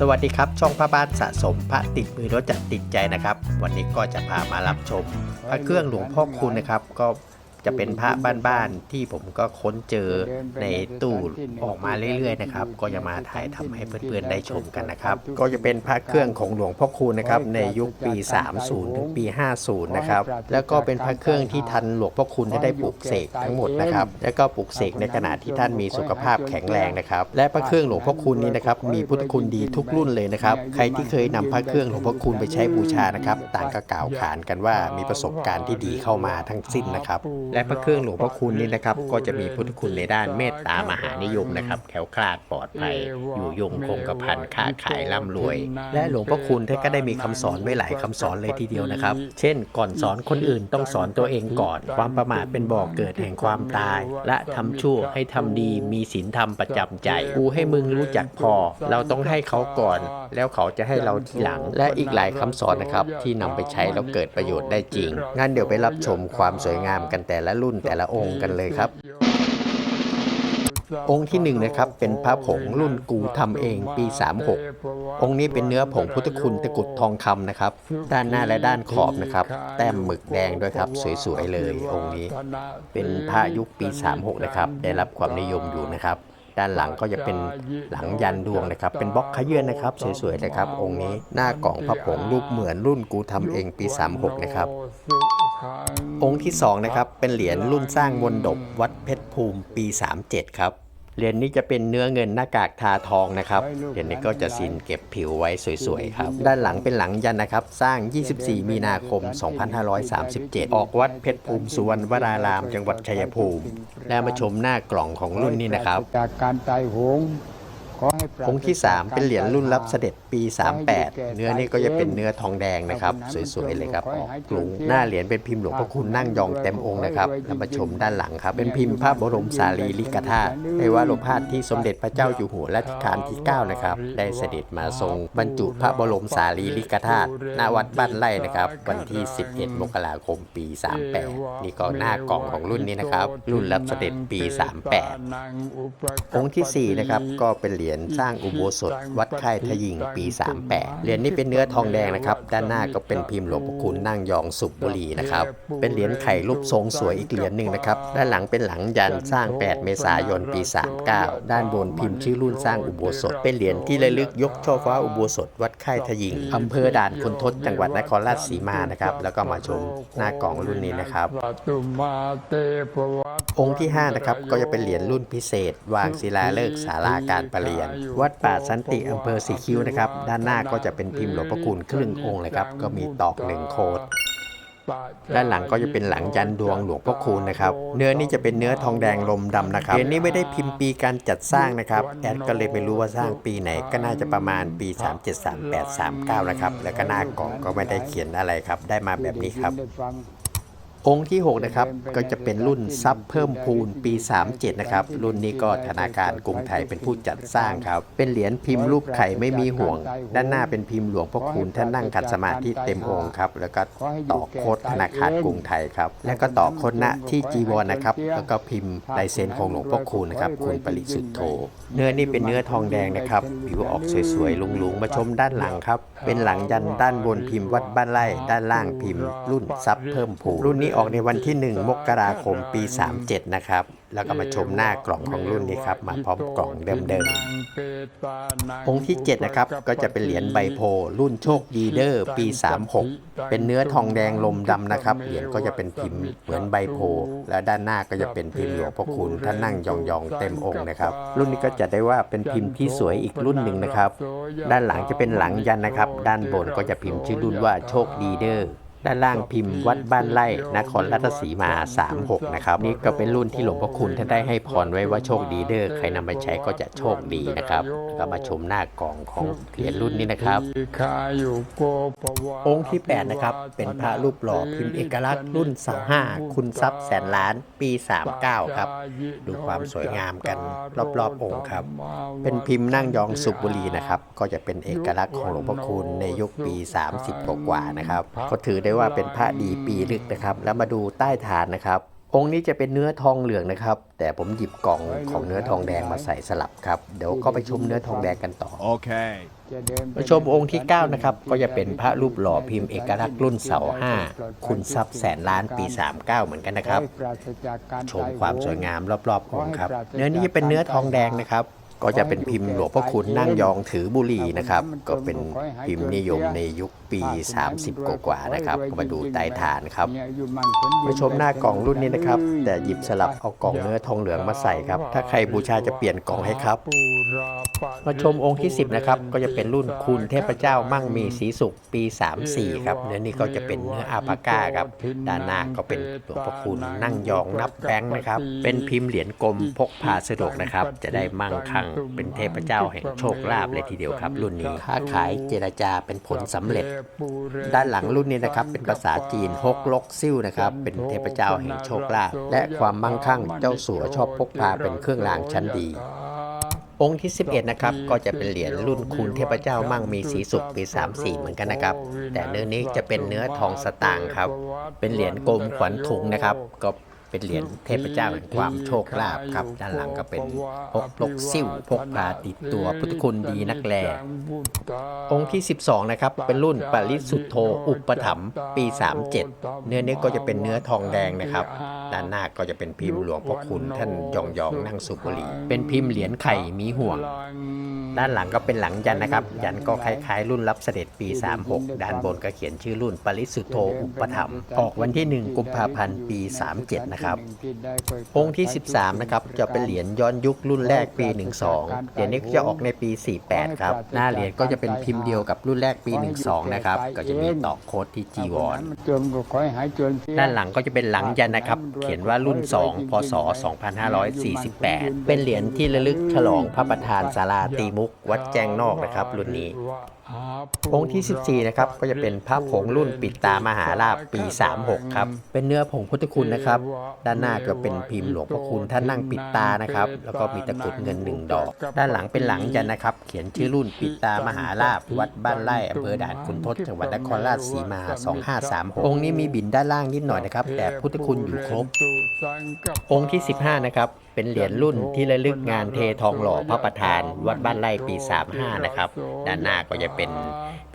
สวัสดีครับ ช่องพระบ้านสะสมพระติดมือรถจัดติดใจนะครับ วันนี้ก็จะพามารับชม พระเครื่องหลวงพ่อคุณนะครับ ก็ จะเป็นพระบ้านๆที่ผมก็ค้นเจอในตู้ออกมาเรื่อยๆนะครับ ก็จะมาถ่ายทำให้เพื่อนๆได้ชมกันนะครับ ก็จะเป็นพระเครื่องของหลวงพ่อคูณนะครับในยุคปี 30 ถึงปี 50 นะครับ แล้วก็เป็นพระเครื่องที่ทันหลวงพ่อคูณได้ปลูกเสกทั้งหมดนะครับ แล้วก็ปลูกเสกในขณะที่ท่านมีสุขภาพแข็งแรงนะครับ และพระเครื่องหลวงพ่อคูณนี้นะครับมีพุทธคุณดีทุกรุ่นเลยนะครับ ใครที่เคยนำพระเครื่องหลวงพ่อคูณไปใช้บูชานะครับ ต่างก็กล่าวขานกันว่ามีประสบการณ์ที่ดีเข้ามาทั้งสิ้นนะครับและพระเครื่องหลวงพ่อคูณนี้นะครับ ก็จะมีพุทธคุณในด้านเมตตามหานิยมนะครับแคล้วคลาดปลอดภัย อยู่ยงคงกระพันค้าขายร่ำรวย และหลวงพ่อคูณท่านก็ได้มีคำสอนไว้หลายคำสอนเลยทีเดียวนะครับ เช่น ก่อนสอนคนอื่นต้องสอนตัวเองก่อน ความประมาทเป็นบ่อกเกิดแห่งความตาย และทำชั่วให้ทำดีมีศีลธรรมประจำใจกูให้มึงรู้จักพอ เราต้องให้เขาก่อน แล้วเขาจะให้เราทีหลัง และอีกหลายคำสอนนะครับ ที่นำไปใช้แล้วเกิดประโยชน์ได้จริงงั้นเดี๋ยวไปรับชมความสวยงามกันแต่ละรุ่นแต่ละองค์กันเลยครับ องค์ที่หนึ่งนะครับเป็นพระผงรุ่นกูทำเองปี 36 องค์นี้เป็นเนื้อผงพุทธคุณตะกรุดทองคำนะครับ ด้านหน้าและด้านขอบนะครับ แต้มหมึกแดงด้วยครับ สวยๆเลย องค์นี้ เป็นพระยุคปี 36 นะครับ ได้รับความนิยมอยู่นะครับด้านหลังก็จะเป็นหลังยันดวงนะครับ เป็นบล็อกขยื่นนะครับ สวยๆเลยครับ องค์นี้หน้ากล่องพระผงรูปเหมือนรุ่นกูทำเองปี 36 นะครับ องค์ที่ 2 นะครับ เป็นเหรียญรุ่นสร้างมนดบวัดเพชรภูมิปี 37 ครับ เหรียญนี้จะเป็นเนื้อเงินหน้ากากทาทองนะครับ เหรียญนี้ก็จะซินเก็บผิวไว้สวยๆครับ ด้านหลังเป็นหลังยันนะครับ สร้าง 24 มีนาคม 2537 ออกวัดเพชรภูมิสุวรรณวราราม จังหวัดชัยภูมิ และมาชมหน้ากล่องของรุ่นนี้นะครับ จากการตายโหง อให้ปราศองค์ที่ 3 เป็นเหรียญรุ่นรับเสด็จปี 38 เนื้อนี่ก็จะเป็นเนื้อทองแดงนะครับสวยๆเลยครับออกกรุงหน้าเหรียญเป็นพิมพ์หลวงพ่อคุณนั่งยองเต็มองค์นะครับแล้วมาชมด้านหลังครับ เป็นพิมพ์พระบรมสารีริกธาตุในวัดหลวงพ่อที่สมเด็จพระเจ้าอยู่หัวรัชกาลที่ 9 นะครับ ได้เสด็จมาทรงบรรจุพระบรมสารีริกธาตุณวัดบ้านไร่นะครับ วันที่ 11 มกราคม ปี 38 นี่ก็หน้ากล่องของรุ่นนี้นะครับ รุ่นรับเสด็จปี 38 องค์ทีสี่4นะครับก็เป็นเหรียญสร้างอุโบสถ วัดค่ายทยิงปี 38 เหรียญนี้เป็นเนื้อทองแดงนะครับ ด้านหน้าก็เป็นพิมพ์หลวงพ่อคุณนั่งยองสุบบุรีนะครับ เป็นเหรียญไข่รูปทรงสวยอีกเหรียญหนึ่งนะครับ ด้านหลังเป็นหลังยันสร้าง 8 เมษายนปี 39 ด้านบนพิมพ์ชื่อรุ่นสร้างอุโบสถ เป็นเหรียญที่ระลึกยกช่อฟ้าอุโบสถ วัดค่ายทยิงอำเภอด่านคุณทศจังหวัดนครราชสีมานะครับ แล้วก็มาชมหน้ากล่องรุ่นนี้นะครับ องค์ที่5นะครับก็จะเป็นเหรียญรุ่นพิเศษ วางศิลาฤกษ์ศาลาการประเรียน วัดป่าสันติอำเภอสีคิ้วนะครับ ด้านหน้าก็จะเป็นพิมพ์หลวงพ่อคูณครึ่งองค์เลยครับ ก็มีตอกหนึ่งโคดด้านหลังก็จะเป็นหลังยันดวงหลวงพ่อคูณนะครับ เนื้อนี้จะเป็นเนื้อทองแดงลมดำนะครับเหรียญนี้ไม่ได้พิมพ์ปีการจัดสร้างนะครับ แอดก็เลยไม่รู้ว่าสร้างปีไหนก็น่าจะประมาณปี 373839 นะครับ แล้วก็หน้ากล่องก็ไม่ได้เขียนอะไรครับ ได้มาแบบนี้ครับได้ฟัง องค์ที่ 6 นะครับ ก็จะเป็นรุ่นซับเพิ่มพูนปี 37 นะครับ รุ่นนี้ก็ธนาคารกรุงไทยเป็นผู้จัดสร้างครับ เป็นเหรียญพิมพ์รูปไข่ไม่มีห่วง ด้านหน้าเป็นพิมพ์หลวงพ่อคูณท่านนั่งขัดสมาธิเต็มองค์ครับ แล้วก็ต่อโคดธนาคารกรุงไทยครับ แล้วก็ต่อโคดณที่จีวรนะครับ แล้วก็พิมพ์ลายเซ็นของหลวงพ่อคูณนะครับ คุณปริสุทธโธ เนื้อนี่เป็นเนื้อทองแดงนะครับ ผิวออกสวยๆ ลุงๆ มาชมด้านหลังครับ เป็นหลังยันด้านบนพิมพ์วัดบ้านไร่ ด้านล่างพิมพ์ รุ่นซับเพิ่มผูรุ่นนี้ออกในวันที่ 1 มกราคมปี 37 นะครับ แล้วก็มาชมหน้ากล่องของรุ่นนี้ครับ มาพร้อมกล่องเดิมเปตานังๆองค์ที่ 7 นะครับ ก็จะเป็นเหรียญใบโพธิ์รุ่นโชคดีเดอร์ ปี 36 เป็นเนื้อทองแดงลมดำนะครับ เหรียญก็จะเป็นพิมพ์เหมือนใบโพธิ์และด้านหน้าก็จะเป็นพิมพ์หลวงพ่อคูณท่านนั่งยองๆเต็มองค์นะครับ รุ่นนี้ก็จะได้ว่าเป็นพิมพ์ที่สวยอีกรุ่นหนึ่งนะครับ ด้านหลังจะเป็นหลังยันนะครับ ด้านบนก็จะพิมพ์ชื่อรุ่นว่าโชคดีเดอร์ ด้านล่างพิมพ์วัดบ้านไร่นครราชสีมา 36 นะครับ นี่ก็เป็นรุ่นที่หลวงพ่อคุณท่านได้ให้พรไว้ว่าโชคดีเด้อใครนำไปใช้ก็จะโชคดีนะครับแล้วก็มาชมหน้ากล่องของเหรียญรุ่นนี้นะครับคายุโกภวะองค์ที่ 8 นะครับ เป็นพระรูปหล่อพิมพ์เอกลักษณ์รุ่น25คุณทรัพย์แสนล้านปี 39 ครับ ดูความสวยงามกันรอบๆองค์ครับ เป็นพิมพ์นั่งยองสุบบุรีนะครับ ก็จะเป็นเอกลักษณ์ของหลวงพ่อคูณในยุคปี 30 กว่าๆนะครับก็ถือได้ว่าเป็นพระดีปีลึกนะครับ แล้วมาดูใต้ฐานนะครับ องค์นี้จะเป็นเนื้อทองเหลืองนะครับ แต่ผมหยิบกล่องของเนื้อทองแดงมาใส่สลับครับ เดี๋ยวก็ไปชมเนื้อทองแดงกันต่อ Okay. จะเดินไปมาชมองค์ที่ 9 นะครับ ก็จะเป็นพระรูปหล่อพิมพ์เอกลักษณ์รุ่นเสาห้าคุณทรัพย์แสนล้านปี 39 เหมือนกันนะครับให้ปราศจากการชมความสวยงามรอบๆองค์ครับ เนื้อนี้จะเป็นเนื้อทองแดงนะครับ ก็จะเป็นพิมพ์หลวงพ่อคุณนั่งยองถือบุหรี่นะครับ ก็เป็นพิมพ์นิยมในยุคปี 30 กว่าๆนะครับ ก็มาดูใต้ฐานครับมายุมั่นขวัญยืนมาชมหน้ากล่องรุ่นนี้นะครับ แต่หยิบสลับเอากล่องเนื้อทองเหลืองมาใส่ครับ ถ้าใครบูชาจะเปลี่ยนกล่องให้ครับ มาชมองค์ที่ 10 นะครับ ก็จะเป็นรุ่นคุณเทพเจ้ามั่งมีสีสุขปี 34 ครับเนื้อนี้ก็จะเป็นเนื้ออาปาก้าครับด้านหน้าก็เป็นหลวงพ่อคุณนั่งยองนับแบงค์นะครับ เป็นพิมพ์เหรียญกลมพกพาสะดวกนะครับ จะได้มั่งคั่งเป็นเทพเจ้าแห่งโชคลาภเลยทีเดียวครับ รุ่นนี้ค้าขายเจรจาเป็นผลสำเร็จ ด้านหลังรุ่นนี้นะครับเป็นภาษาจีนฮกลกซิ่วนะครับเป็นเทพเจ้าแห่งโชคลาภและความมั่งคั่งเจ้าสัวชอบพกพาเป็นเครื่องรางชั้นดีองค์ที่ 11 นะครับ ก็จะเป็นเหรียญรุ่นคุณเทพเจ้ามั่งมีสีสุขปี 34 เหมือนกันนะครับ แต่เนื้อนี้จะเป็นเนื้อทองสตางค์ครับ เป็นเหรียญกลมขวัญถุงนะครับ ก็ เป็นเหรียญเทพเจ้าแห่งความโชคลาภครับ ด้านหลังก็เป็นพกลกซิ่วพกพาติดตัวพุทธคุณดีนักแลองค์ที่ 12 นะครับ เป็นรุ่นปริสุทธโธอุปถัมภ์ปี 37 เนื้อนี้ก็จะเป็นเนื้อทองแดงนะครับ ด้านหน้าก็จะเป็นพิมพ์หลวงพ่อคุณท่านยองยองๆนั่งสุบุหรีเป็นพิมพ์เหรียญไข่มีห่วง ด้านหลังก็เป็นหลังยันนะครับ ยันก็คล้ายๆ รุ่นรับเสด็จปี 36 ด้านบนก็เขียนชื่อรุ่นปริสุทธโธอุปถัมภ์ออกวันที่ 1 กุมภาพันธ์ปี 37 นะครับ องค์ที่ 13 นะครับ จะเป็นเหรียญย้อนยุครุ่นแรกปี 12 เหรียญนี้จะออกในปี 48 ครับ หน้าเหรียญก็จะเป็นพิมพ์เดียวกับรุ่นแรกปี 12 นะครับ ก็จะมีตอกโค้ดที่จีวรจนก็ขอให้หายจนเสียด้านหลังก็จะเป็นหลังยันนะครับ เขียนว่ารุ่น 2 พศ 2548 เป็นเหรียญที่ระลึกฉลองพระประธานศาลาตีมุกวัดแจงนอกนะครับ รุ่นนี้องค์ที่ 14 นะครับ ก็จะเป็นพระผงรุ่นปิดตามหาราบปี 36 ครับ เป็นเนื้อผงพุทธคุณนะครับ ด้านหน้าก็เป็นพิมพ์หลวงพ่อคุณท่านนั่งปิดตานะครับ แล้วก็มีตะกรุดเงินหนึ่งดอก ด้านหลังเป็นหลังยันนะครับ เขียนชื่อรุ่นปิดตามหาราบวัดบ้านไร่อำเภอด่านคุณทศจังหวัดนครราชสีมา 2536 องค์นี้มีบินด้านล่างนิดหน่อยนะครับ แต่พุทธคุณอยู่ครบ องค์ที่ 15 นะครับเป็นเหรียญรุ่นที่ระลึกงานเททองหล่อพระประธาน วัดบ้านไร่ปี 35 นะครับ ด้านหน้าก็จะเป็น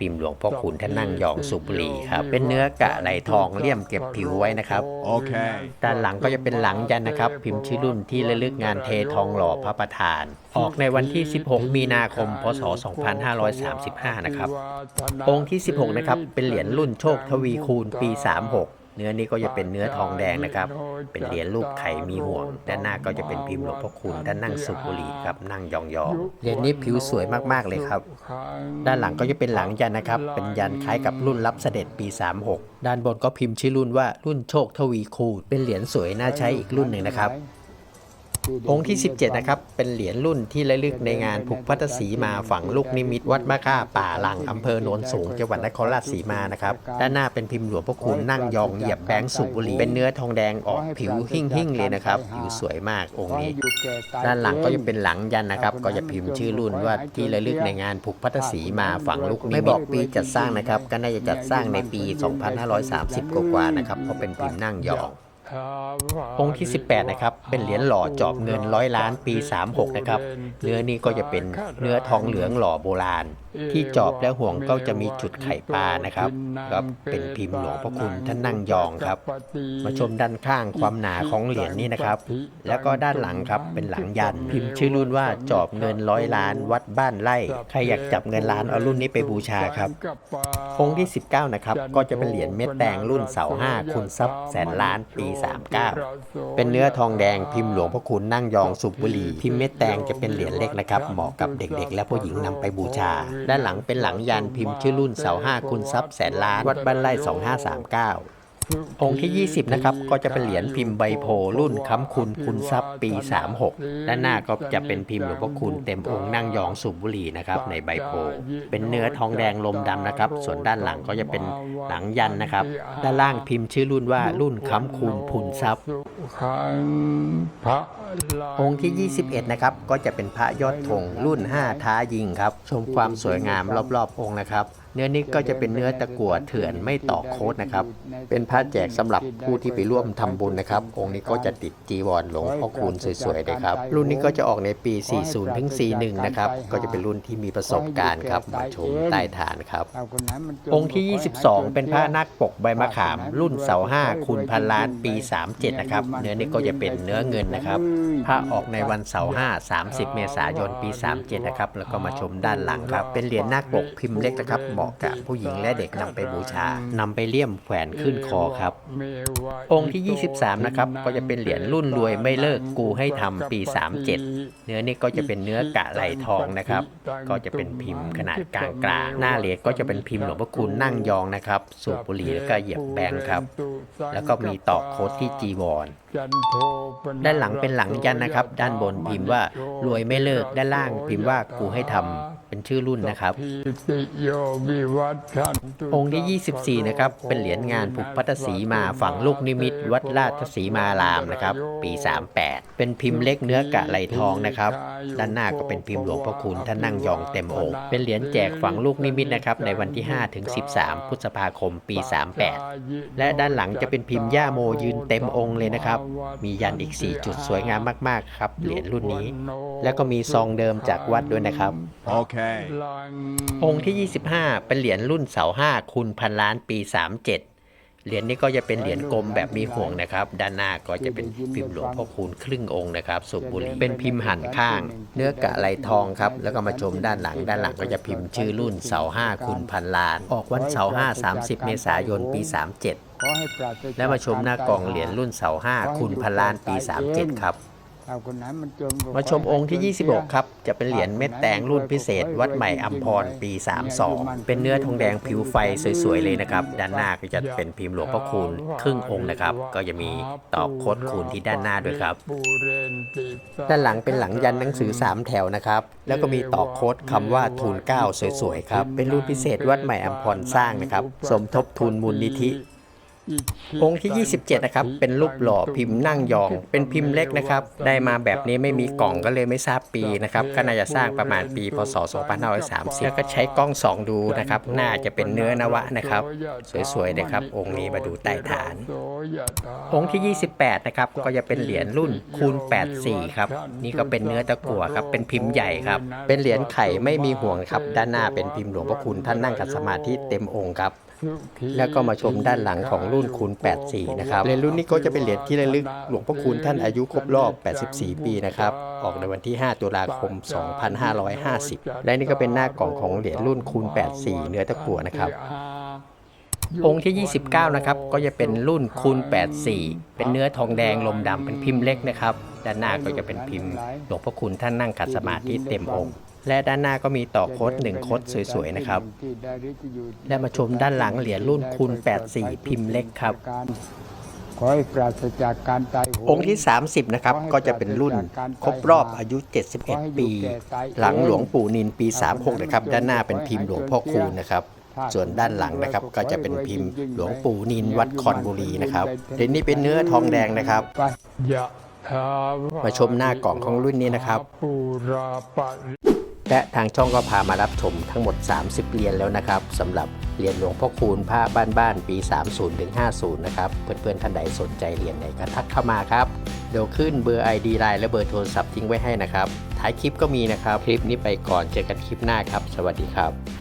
พิมพ์หลวงพ่อคุณท่านนั่งยองสุบุหรีครับ เป็นเนื้อกะไหลทองเลี่ยมเก็บผิวไว้นะครับ Okay. ด้านหลังก็จะเป็นหลังยันนะครับ พิมพ์ชื่อรุ่นที่ระลึกงานเททองหล่อพระประธาน ออกในวันที่ 16 มีนาคม พศ 2535 นะครับ องค์ที่ 16 นะครับ เป็นเหรียญรุ่นโชคทวีคูณปี 36 เนื้อนี้ก็จะเป็นเนื้อทองแดงนะครับ เป็นเหรียญรูปไข่มีห่วง ด้านหน้าก็จะเป็นพิมพ์หลวงพ่อคุณ ด้านนั่งสุบุหรีครับ นั่งยองๆ เหรียญนี้ผิวสวยมากๆเลยครับ ด้านหลังก็จะเป็นหลังยันนะครับ เป็นยันคล้ายกับรุ่นรับเสด็จปี 36 ด้านบนก็พิมพ์ชื่อรุ่นว่ารุ่นโชคทวีคูณเป็นเหรียญสวยน่าใช้อีกรุ่นหนึ่งนะครับ องค์ที่ 17 นะครับ เป็นเหรียญรุ่นที่ระลึกในงานผูกพัทสีมาฝังลูกนิมิตวัดมะค่าป่าลังอำเภอโนนสูงจังหวัดนครราชสีมานะครับ ด้านหน้าเป็นพิมพ์หลวงพ่อคุณนั่งยองเหยียบแบงค์สุบุหรีเป็นเนื้อทองแดงออกผิวหิ่งหิ่งๆเลยนะครับผิวสวยมากองค์นี้ ด้านหลังก็จะเป็นหลังยันนะครับ ก็จะพิมพ์ชื่อรุ่นว่าที่ระลึกในงานผูกพัทสีมาฝังลูกนิมิตไม่บอกปีจัดสร้างนะครับ ก็น่าจะจัดสร้างในปี 2530 กว่าๆนะครับเพราะเป็นพิมพ์นั่งยอง องค์ที่ 18 นะครับ เป็นเหรียญหล่อจอบเงินร้อยล้านปี 36 นะครับ เนื้อนี้ก็จะเป็นเนื้อทองเหลืองหล่อโบราณ ที่จอบและห่วงก็จะมีจุดไข่ปลานะครับก็เป็นพิมพ์หลวงพ่อคุณท่านนั่งยองครับ มาชมด้านข้างความหนาของเหรียญนี้นะครับ แล้วก็ด้านหลังครับเป็นหลังยัน พิมพ์ชื่อรุ่นว่าจอบเงินร้อยล้านวัดบ้านไร่ใครอยากจับเงินล้านเอารุ่นนี้ไปบูชาครับองค์ที่ 19 นะครับ ก็จะเป็นเหรียญเม็ดแดงรุ่นเสาห้าคุณทรัพย์แสนล้านปี39 เป็นเนื้อทองแดงพิมพ์หลวงพ่อคุณนั่งยองสุบบุหรี พิมพ์เม็ดแดงจะเป็นเหรียญเล็กนะครับ เหมาะกับเด็กๆ และผู้หญิงนำไปบูชา ด้านหลังเป็นหลังยันพิมพ์ชื่อรุ่นเสาห้าคุณทรัพย์แสนล้าน วัดบ้านไร่ 2539 องค์ที่ 20 นะครับ ก็จะเป็นเหรียญพิมพ์ใบโพรุ่นค้ำคุณคุณทรัพย์ปี 36 ด้านหน้าก็จะเป็นพิมพ์หลวงพ่อคุณเต็มองค์นั่งยองสูบบุหรี่นะครับในใบโพ เป็นเนื้อทองแดงลมดำนะครับ ส่วนด้านหลังก็จะเป็นหลังยันนะครับ ด้านล่างพิมพ์ชื่อรุ่นว่ารุ่นค้ำคุณพุนทรัพย์ องค์ที่ 21 นะครับ ก็จะเป็นพระยอดธงรุ่น 5 ท้ายิงครับ ชมความสวยงามรอบๆ องค์นะครับ เนื้อนี้ก็จะเป็นเนื้อตะกั่วเถื่อนไม่ตอกโค้ดนะครับ เป็นผ้าแจกสำหรับผู้ที่ไปร่วมทำบุญนะครับ องค์นี้ก็จะติดจีวรหลวงพ่อคูณสวยๆเลยครับ รุ่นนี้ก็จะออกในปี 40ถึง41 นะครับ ก็จะเป็นรุ่นที่มีประสบการณ์ครับมาชมใต้ฐานครับเอาคนนั้นมันจนองค์ที่ 22 เป็นผ้านาคปกใบมะขาม รุ่นเสาห้าคูณพันล้านปี 37 นะครับ เนื้อนี้ก็จะเป็นเนื้อเงินนะครับผ้าออกในวันเสาร์ห้า30 เมษายนปี 37 นะครับ แล้วก็มาชมด้านหลังครับ เป็นเหรียญนาคปกพิมพ์เล็กนะครับ เหมาะกับผู้หญิงและเด็กนำไปบูชานำไปเลี่ยมแขวนขึ้นคอครับ องค์ที่ 23 นะครับ ก็จะเป็นเหรียญรุ่นรวยไม่เลิกกูให้ทำปี 37 เนื้อนี้ก็จะเป็นเนื้อกะไหลทองนะครับ ก็จะเป็นพิมพ์ขนาดกลางกลางๆหน้าเหรียญก็จะเป็นพิมพ์หลวงพ่อคูณนั่งยองนะครับ สูบบุหรี่แล้วก็เหยียบแบงค์ครับ แล้วก็มีตอกโค้ดที่จีวรด้านหลังเป็นหลังยันนะครับ ด้านบนพิมพ์ว่ารวยไม่เลิก ด้านล่างพิมพ์ว่ากูให้ทำ เป็นชื่อรุ่นนะครับ องค์ที่ 24 นะครับ เป็นเหรียญงานผูกพัทสีมาฝั่งลูกนิมิต วัดราชสีมารามนะครับ ปี 38 เป็นพิมพ์เล็กเนื้อกะไหลทองนะครับ ด้านหน้าก็เป็นพิมพ์หลวงพ่อคูณท่านนั่งยองเต็มองค์ เป็นเหรียญแจกฝั่งลูกนิมิตนะครับ ในวันที่5ถึง13 พฤษภาคม ปี 38 และด้านหลังจะเป็นพิมพ์ย่าโมยืนเต็มองค์เลยนะครับ มียันอีก 4 จุดสวยงามมาก ๆ ครับ เหรียญรุ่นนี้ แล้วก็มีซองเดิมจากวัดด้วยนะครับ Okay. องค์ที่ 25 เป็นเหรียญรุ่นเสาห้าคูณพันล้านปี 37 เหรียญนี้ก็จะเป็นเหรียญกลมแบบมีห่วงนะครับ ด้านหน้าก็จะเป็นพิมพ์หลวงพ่อคูณครึ่งองค์นะครับสูบบุหรี่เป็นพิมพ์หันข้าง เนื้อกะไหลทองครับ แล้วก็มาชมด้านหลัง ด้านหลังก็จะพิมพ์ชื่อรุ่นเสาห้าคูณพันล้าน ออกวันเสาห้า30 เมษายนปี 37ขอให้ปราศจากและมาชมหน้ากล่องเหรียญรุ่นเสาห้าคูณพันล้านปี 37 ครับเอาคนนั้น มันจนก็มาชมองค์ที่ 26 ครับ จะเป็นเหรียญเม็ดแตงรุ่นพิเศษ วัดใหม่อัมพรปี 32 เป็นเนื้อทองแดงผิวไฟสวยๆเลยนะครับ ด้านหน้าก็จะเป็นพิมพ์หลวงพ่อคูณครึ่งองค์นะครับ ก็จะมีตอกโคดคูณที่ด้านหน้าด้วยครับ ด้านหลังเป็นหลังยันหนังสือ 3 แถวนะครับ แล้วก็มีตอกโค้ดคำว่าทูลเกล้าสวยๆครับ เป็นรุ่นพิเศษวัดใหม่อัมพรสร้างนะครับ สมทบทุนมูลนิธิ องค์ที่ 27 นะครับ เป็นรูปหล่อพิมพ์นั่งยอง เป็นพิมพ์เล็กนะครับ ได้มาแบบนี้ไม่มีกล่องก็เลยไม่ทราบปีนะครับ ก็น่าจะสร้างประมาณปี พศ 2530แล้วก็ใช้กล้องส่องดูนะครับ น่าจะเป็นเนื้อนวะนะครับ สวยๆนะครับ องค์นี้มาดูใต้ฐาน องค์ที่ 28 นะครับ ก็จะเป็นเหรียญรุ่นคูณ 84 ครับ นี่ก็เป็นเนื้อตะกั่วครับ เป็นพิมพ์ใหญ่ครับ เป็นเหรียญไข่ไม่มีห่วงครับ ด้านหน้าเป็นพิมพ์หลวงพ่อคุณท่านนั่งขัดสมาธิเต็มองค์ครับ แล้วก็มาชมด้านหลังของรุ่นคูณ84 นะครับเหรียญรุ่นนี้ก็จะเป็นเหรียญที่ระลึกหลวงพ่อคูณท่านอายุครบรอบ 84 ปีนะครับ ออกในวันที่ 5 ตุลาคม 2550 และนี่ก็เป็นหน้ากล่องของเหรียญรุ่นคูณ84 เนื้อตะกั่วนะครับองค์ที่ 29 นะครับ ก็จะเป็นรุ่นคูณ 84 เป็นเนื้อทองแดงลมดำเป็นพิมพ์เล็กนะครับ ด้านหน้าก็จะเป็นพิมพ์หลวงพ่อคุณท่านนั่งขัดสมาธิเต็มองค์ และด้านหน้าก็มีต่อโค้ดหนึ่งโค้ดสวยๆนะครับ และมาชมด้านหลังเหรียญรุ่นคูณ 84 พิมพ์เล็กครับขอให้ปราศจากการตายองค์ที่ 30 นะครับ ก็จะเป็นรุ่นครบรอบอายุ 71 ปี หลังหลวงปู่นินปี 36 นะครับ ด้านหน้าเป็นพิมพ์หลวงพ่อคูณนะครับ ส่วนด้านหลังนะครับ ก็จะเป็นพิมพ์หลวงปู่นินวัดคอนบุรีนะครับเหรียญนี้เป็นเนื้อทองแดงนะครับมาชมหน้ากล่องของรุ่นนี้นะครับ และทางช่องก็พามารับชมทั้งหมด 30 เรียนแล้วนะครับสำหรับเรียนหลวงพ่อคูณผ้าบ้านๆปี 30ถึง50 นะครับ เพื่อนๆท่านใดสนใจเรียนไหนก็ทักเข้ามาครับ เดี๋ยวขึ้นเบอร์ ID ไลน์และเบอร์โทรศัพท์ทิ้งไว้ให้นะครับ ท้ายคลิปก็มีนะครับ คลิปนี้ไปก่อนเจอกันคลิปหน้าครับ สวัสดีครับ